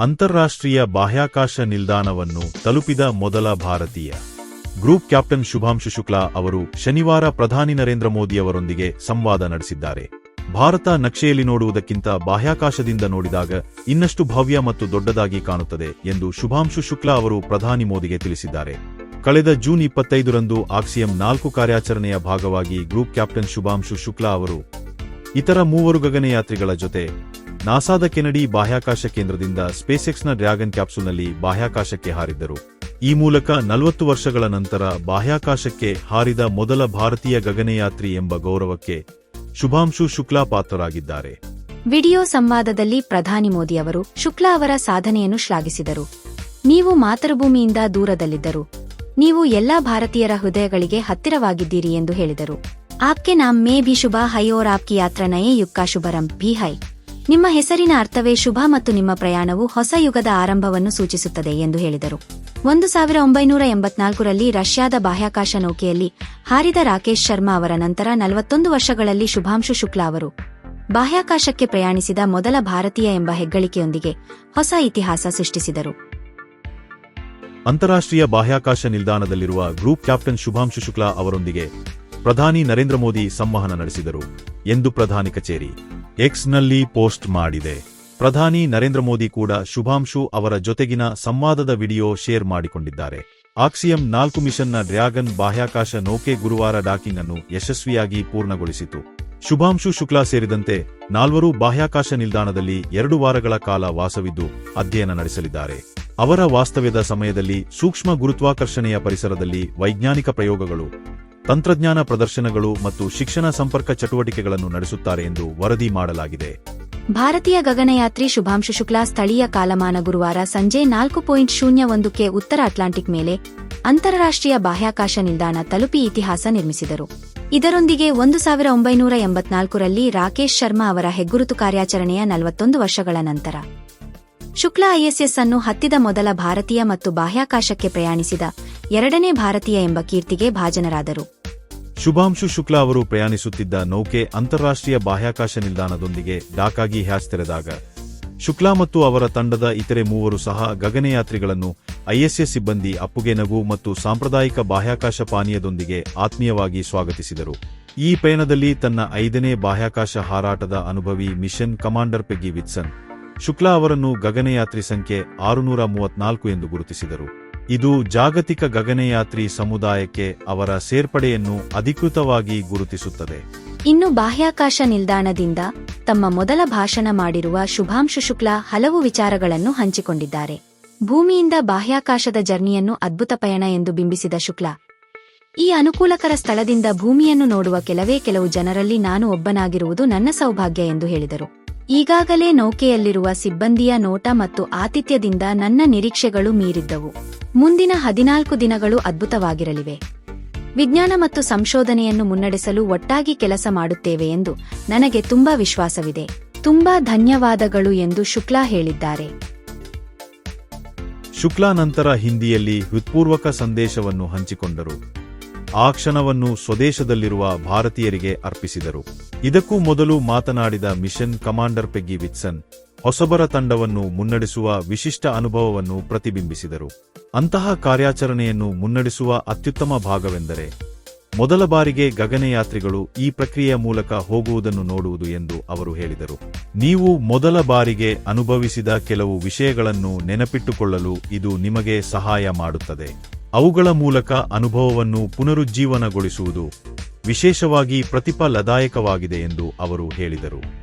ಅಂತಾರಾಷ್ಟ್ರೀಯ ಬಾಹ್ಯಾಕಾಶ ನಿಲ್ದಾಣವನ್ನು ತಲುಪಿದ ಮೊದಲ ಭಾರತೀಯ. ಗ್ರೂಪ್ ಕ್ಯಾಪ್ಟನ್ ಶುಭಾಂಶು ಶುಕ್ಲಾ ಅವರು ಶನಿವಾರ ಪ್ರಧಾನಿ ನರೇಂದ್ರ ಮೋದಿ ಅವರೊಂದಿಗೆ ಸಂವಾದ ನಡೆಸಿದ್ದಾರೆ. ಭಾರತ ನಕ್ಷೆಯಲ್ಲಿ ನೋಡುವುದಕ್ಕಿಂತ ಬಾಹ್ಯಾಕಾಶದಿಂದ ನೋಡಿದಾಗ ಇನ್ನಷ್ಟು ಭವ್ಯ ಮತ್ತು ದೊಡ್ಡದಾಗಿ ಕಾಣುತ್ತದೆ ಎಂದು ಶುಭಾಂಶು ಶುಕ್ಲಾ ಅವರು ಪ್ರಧಾನಿ ಮೋದಿಗೆ ತಿಳಿಸಿದ್ದಾರೆ. ಕಳೆದ ಜೂನ್ ಇಪ್ಪತ್ತೈದರಂದು ಆಕ್ಸಿಯಂ ನಾಲ್ಕು ಕಾರ್ಯಾಚರಣೆಯ ಭಾಗವಾಗಿ ಗ್ರೂಪ್ ಕ್ಯಾಪ್ಟನ್ ಶುಭಾಂಶು ಶುಕ್ಲಾ ಅವರು ಇತರ ಮೂವರು ಗಗನಯಾತ್ರಿಗಳ ಜೊತೆ ನಾಸಾದ ಕೆನಡಿ ಬಾಹ್ಯಾಕಾಶ ಕೇಂದ್ರದಿಂದ ಸ್ಪೇಸೆಕ್ಸ್ನ ಡ್ರ್ಯಾಗನ್ ಕ್ಯಾಪ್ಸೂಲ್ನಲ್ಲಿ ಬಾಹ್ಯಾಕಾಶಕ್ಕೆ ಹಾರಿದ್ದರು. ಈ ಮೂಲಕ ನಲವತ್ತು ವರ್ಷಗಳ ನಂತರ ಬಾಹ್ಯಾಕಾಶಕ್ಕೆ ಹಾರಿದ ಮೊದಲ ಭಾರತೀಯ ಗಗನಯಾತ್ರಿ ಎಂಬ ಗೌರವಕ್ಕೆ ಶುಭಾಂಶು ಶುಕ್ಲಾ ಪಾತ್ರರಾಗಿದ್ದಾರೆ. ವಿಡಿಯೋ ಸಂವಾದದಲ್ಲಿ ಪ್ರಧಾನಿ ಮೋದಿ ಅವರು ಶುಕ್ಲಾ ಅವರ ಸಾಧನೆಯನ್ನು ಶ್ಲಾಘಿಸಿದರು. ನೀವು ಮಾತೃಭೂಮಿಯಿಂದ ದೂರದಲ್ಲಿದ್ದರು, ನೀವು ಎಲ್ಲಾ ಭಾರತೀಯರ ಹೃದಯಗಳಿಗೆ ಹತ್ತಿರವಾಗಿದ್ದೀರಿ ಎಂದು ಹೇಳಿದರು. ಆಪ್ಕೆ ನಾಮ್ ಮೇ ಬಿ ಶುಭ, ಹೈ ಓರ್ ಆಪ್ಕಿ ಯಾತ್ರಾ ನಯೇ ಯುಕ್ಕಾ ಶುಭರಂ, ಭಿ ಹೈ. ನಿಮ್ಮ ಹೆಸರಿನ ಅರ್ಥವೇ ಶುಭ ಮತ್ತು ನಿಮ್ಮ ಪ್ರಯಾಣವು ಹೊಸ ಯುಗದ ಆರಂಭವನ್ನು ಸೂಚಿಸುತ್ತದೆ ಎಂದು ಹೇಳಿದರು. ಒಂದು ಸಾವಿರ ಒಂಬೈನೂರ ಎಂಬತ್ನಾಲ್ಕರಲ್ಲಿ ರಷ್ಯಾದ ಬಾಹ್ಯಾಕಾಶ ನೌಕೆಯಲ್ಲಿ ಹಾರಿದ ರಾಕೇಶ್ ಶರ್ಮಾ ಅವರ ನಂತರ ನಲವತ್ತೊಂದು ವರ್ಷಗಳಲ್ಲಿ ಶುಭಾಂಶು ಶುಕ್ಲಾ ಅವರು. ಬಾಹ್ಯಾಕಾಶಕ್ಕೆ ಪ್ರಯಾಣಿಸಿದ ಮೊದಲ ಭಾರತೀಯ ಎಂಬ ಹೆಗ್ಗಳಿಕೆಯೊಂದಿಗೆ ಹೊಸ ಇತಿಹಾಸ ಸೃಷ್ಟಿಸಿದರು. ಅಂತಾರಾಷ್ಟ್ರೀಯ ಬಾಹ್ಯಾಕಾಶ ನಿಲ್ದಾಣದಲ್ಲಿರುವ ಗ್ರೂಪ್ ಕ್ಯಾಪ್ಟನ್ ಶುಭಾಂಶು ಶುಕ್ಲಾ ಅವರೊಂದಿಗೆ ಪ್ರಧಾನಿ ನರೇಂದ್ರ ಮೋದಿ ಸಂವಹನ ನಡೆಸಿದರು, ಎಂದು ಪ್ರಧಾನಿ ಕಚೇರಿ. ಎಕ್ಸ್ನಲ್ಲಿ ಪೋಸ್ಟ್ ಮಾಡಿದೆ. ಪ್ರಧಾನಿ ನರೇಂದ್ರ ಮೋದಿ ಕೂಡ ಶುಭಾಂಶು ಅವರ ಜೊತೆಗಿನ ಸಂವಾದದ ವಿಡಿಯೋ ಶೇರ್ ಮಾಡಿಕೊಂಡಿದ್ದಾರೆ. ಆಕ್ಸಿಯಂ ನಾಲ್ಕು ಮಿಷನ್ನ ಡ್ರ್ಯಾಗನ್ ಬಾಹ್ಯಾಕಾಶ ನೌಕೆ ಗುರುವಾರ ಡಾಕಿಂಗ್ ಅನ್ನು ಯಶಸ್ವಿಯಾಗಿ ಪೂರ್ಣಗೊಳಿಸಿತು. ಶುಭಾಂಶು ಶುಕ್ಲಾ ಸೇರಿದಂತೆ ನಾಲ್ವರು ಬಾಹ್ಯಾಕಾಶ ನಿಲ್ದಾಣದಲ್ಲಿ ಎರಡು ವಾರಗಳ ಕಾಲ ವಾಸವಿದ್ದು ಅಧ್ಯಯನ ನಡೆಸಲಿದ್ದಾರೆ. ಅವರ ವಾಸ್ತವ್ಯದ ಸಮಯದಲ್ಲಿ ಸೂಕ್ಷ್ಮ ಗುರುತ್ವಾಕರ್ಷಣೆಯ ಪರಿಸರದಲ್ಲಿ ವೈಜ್ಞಾನಿಕ ಪ್ರಯೋಗಗಳು ತಂತ್ರಜ್ಞಾನ ಪ್ರದರ್ಶನಗಳು ಮತ್ತು ಶಿಕ್ಷಣ ಸಂಪರ್ಕ ಚಟುವಟಿಕೆಗಳನ್ನು ನಡೆಸುತ್ತಾರೆ ಎಂದು ವರದಿ ಮಾಡಲಾಗಿದೆ. ಭಾರತೀಯ ಗಗನಯಾತ್ರಿ ಶುಭಾಂಶು ಶುಕ್ಲಾ ಸ್ಥಳೀಯ ಕಾಲಮಾನ ಗುರುವಾರ ಸಂಜೆ ನಾಲ್ಕು ಪಾಯಿಂಟ್ ಶೂನ್ಯ ಒಂದಕ್ಕೆ ಉತ್ತರ ಅಟ್ಲಾಂಟಿಕ್ ಮೇಲೆ ಅಂತಾರಾಷ್ಟ್ರೀಯ ಬಾಹ್ಯಾಕಾಶ ನಿಲ್ದಾಣ ತಲುಪಿ ಇತಿಹಾಸ ನಿರ್ಮಿಸಿದರು. ಇದರೊಂದಿಗೆ ಒಂದು ಸಾವಿರ ಒಂಬೈನೂರ ಎಂಬತ್ನಾಲ್ಕರಲ್ಲಿ ರಾಕೇಶ್ ಶರ್ಮಾ ಅವರ ಹೆಗ್ಗುರುತು ಕಾರ್ಯಾಚರಣೆಯ ನಲವತ್ತೊಂದು ವರ್ಷಗಳ ನಂತರ. ಶುಕ್ಲಾ ಐಎಸ್ಎಸ್ ಅನ್ನು ಹತ್ತಿದ ಮೊದಲ ಭಾರತೀಯ ಮತ್ತು ಬಾಹ್ಯಾಕಾಶಕ್ಕೆ ಪ್ರಯಾಣಿಸಿದ ಎರಡನೇ ಭಾರತೀಯ ಎಂಬ ಕೀರ್ತಿಗೆ ಭಾಜನರಾದರು. ಶುಭಾಂಶು ಶುಕ್ಲಾ ಅವರು ಪ್ರಯಾಣಿಸುತ್ತಿದ್ದ ನೌಕೆ ಅಂತಾರಾಷ್ಟ್ರೀಯ ಬಾಹ್ಯಾಕಾಶ ನಿಲ್ದಾಣದೊಂದಿಗೆ ಡಾಕಾಗಿ ಹ್ಯಾಚ್ ತೆರೆದಾಗ ಶುಕ್ಲಾ ಮತ್ತು ಅವರ ತಂಡದ ಇತರೆ ಮೂವರು ಸಹ ಗಗನಯಾತ್ರಿಗಳನ್ನು ಐಎಸ್ಎಸ್ ಸಿಬ್ಬಂದಿ ಅಪ್ಪುಗೆ ನಗು ಮತ್ತು ಸಾಂಪ್ರದಾಯಿಕ ಬಾಹ್ಯಾಕಾಶ ಪಾನೀಯದೊಂದಿಗೆ ಆತ್ಮೀಯವಾಗಿ ಸ್ವಾಗತಿಸಿದರು. ಈ ಪಯಣದಲ್ಲಿ ತನ್ನ ಐದನೇ ಬಾಹ್ಯಾಕಾಶ ಹಾರಾಟದ ಅನುಭವಿ mission commander Peggy Whitson, Shukla ಅವರನ್ನು ಗಗನಯಾತ್ರಿ ಸಂಖ್ಯೆ ಆರುನೂರ ಮೂವತ್ನಾಲ್ಕು ಎಂದು ಗುರುತಿಸಿದರು. ಇದು ಜಾಗತಿಕ ಗಗನಯಾತ್ರಿ ಸಮುದಾಯಕ್ಕೆ ಅವರ ಸೇರ್ಪಡೆಯನ್ನು ಅಧಿಕೃತವಾಗಿ ಗುರುತಿಸುತ್ತದೆ. ಇನ್ನು ಬಾಹ್ಯಾಕಾಶ ನಿಲ್ದಾಣದಿಂದ ತಮ್ಮ ಮೊದಲ ಭಾಷಣ ಮಾಡಿರುವ ಶುಭಾಂಶು ಶುಕ್ಲಾ ಹಲವು ವಿಚಾರಗಳನ್ನು ಹಂಚಿಕೊಂಡಿದ್ದಾರೆ. ಭೂಮಿಯಿಂದ ಬಾಹ್ಯಾಕಾಶದ ಜರ್ನಿಯನ್ನು ಅದ್ಭುತ ಪಯಣ ಎಂದು ಬಿಂಬಿಸಿದ ಶುಕ್ಲಾ, ಈ ಅನುಕೂಲಕರ ಸ್ಥಳದಿಂದ ಭೂಮಿಯನ್ನು ನೋಡುವ ಕೆಲವೇ ಕೆಲವು ಜನರಲ್ಲಿ ನಾನು ಒಬ್ಬನಾಗಿರುವುದು ನನ್ನ ಸೌಭಾಗ್ಯ ಎಂದು ಹೇಳಿದರು. ಈಗಾಗಲೇ ನೌಕೆಯಲ್ಲಿರುವ ಸಿಬ್ಬಂದಿಯ ನೋಟ ಮತ್ತು ಆತಿಥ್ಯದಿಂದ ನನ್ನ ನಿರೀಕ್ಷೆಗಳು ಮೀರಿದ್ದವು. ಮುಂದಿನ ಹದಿನಾಲ್ಕು ದಿನಗಳು ಅದ್ಭುತವಾಗಿರಲಿವೆ. ವಿಜ್ಞಾನ ಮತ್ತು ಸಂಶೋಧನೆಯನ್ನು ಮುನ್ನಡೆಸಲು ಒಟ್ಟಾಗಿ ಕೆಲಸ ಮಾಡುತ್ತೇವೆ ಎಂದು ನನಗೆ ತುಂಬಾ ವಿಶ್ವಾಸವಿದೆ. ತುಂಬಾ ಧನ್ಯವಾದಗಳು ಎಂದು ಶುಕ್ಲಾ ಹೇಳಿದ್ದಾರೆ. ಶುಕ್ಲಾ ನಂತರ ಹಿಂದಿಯಲ್ಲಿ ಹೃತ್ಪೂರ್ವಕ ಸಂದೇಶವನ್ನು ಹಂಚಿಕೊಂಡರು. ಆ ಕ್ಷಣವನ್ನು ಸ್ವದೇಶದಲ್ಲಿರುವ ಭಾರತೀಯರಿಗೆ ಅರ್ಪಿಸಿದರು. ಇದಕ್ಕೂ ಮೊದಲು ಮಾತನಾಡಿದ ಮಿಷನ್ ಕಮಾಂಡರ್ ಪೆಗ್ಗಿ ವಿಟ್ಸನ್ ಹೊಸಬರ ತಂಡವನ್ನು ಮುನ್ನಡೆಸುವ ವಿಶಿಷ್ಟ ಅನುಭವವನ್ನು ಪ್ರತಿಬಿಂಬಿಸಿದರು. ಅಂತಹ ಕಾರ್ಯಾಚರಣೆಯನ್ನು ಮುನ್ನಡೆಸುವ ಅತ್ಯುತ್ತಮ ಭಾಗವೆಂದರೆ, ಮೊದಲ ಬಾರಿಗೆ ಗಗನಯಾತ್ರಿಗಳು ಈ ಪ್ರಕ್ರಿಯೆಯ ಮೂಲಕ ಹೋಗುವುದನ್ನು ನೋಡುವುದು ಎಂದು ಅವರು ಹೇಳಿದರು. ನೀವು ಮೊದಲ ಬಾರಿಗೆ ಅನುಭವಿಸಿದ ಕೆಲವು ವಿಷಯಗಳನ್ನು ನೆನಪಿಟ್ಟುಕೊಳ್ಳಲು ಇದು ನಿಮಗೆ ಸಹಾಯ ಮಾಡುತ್ತದೆ. ಅವುಗಳ ಮೂಲಕ ಅನುಭವವನ್ನು ಪುನರುಜ್ಜೀವನಗೊಳಿಸುವುದು ವಿಶೇಷವಾಗಿ ಪ್ರತಿಫಲದಾಯಕವಾಗಿದೆ ಎಂದು ಅವರು ಹೇಳಿದರು.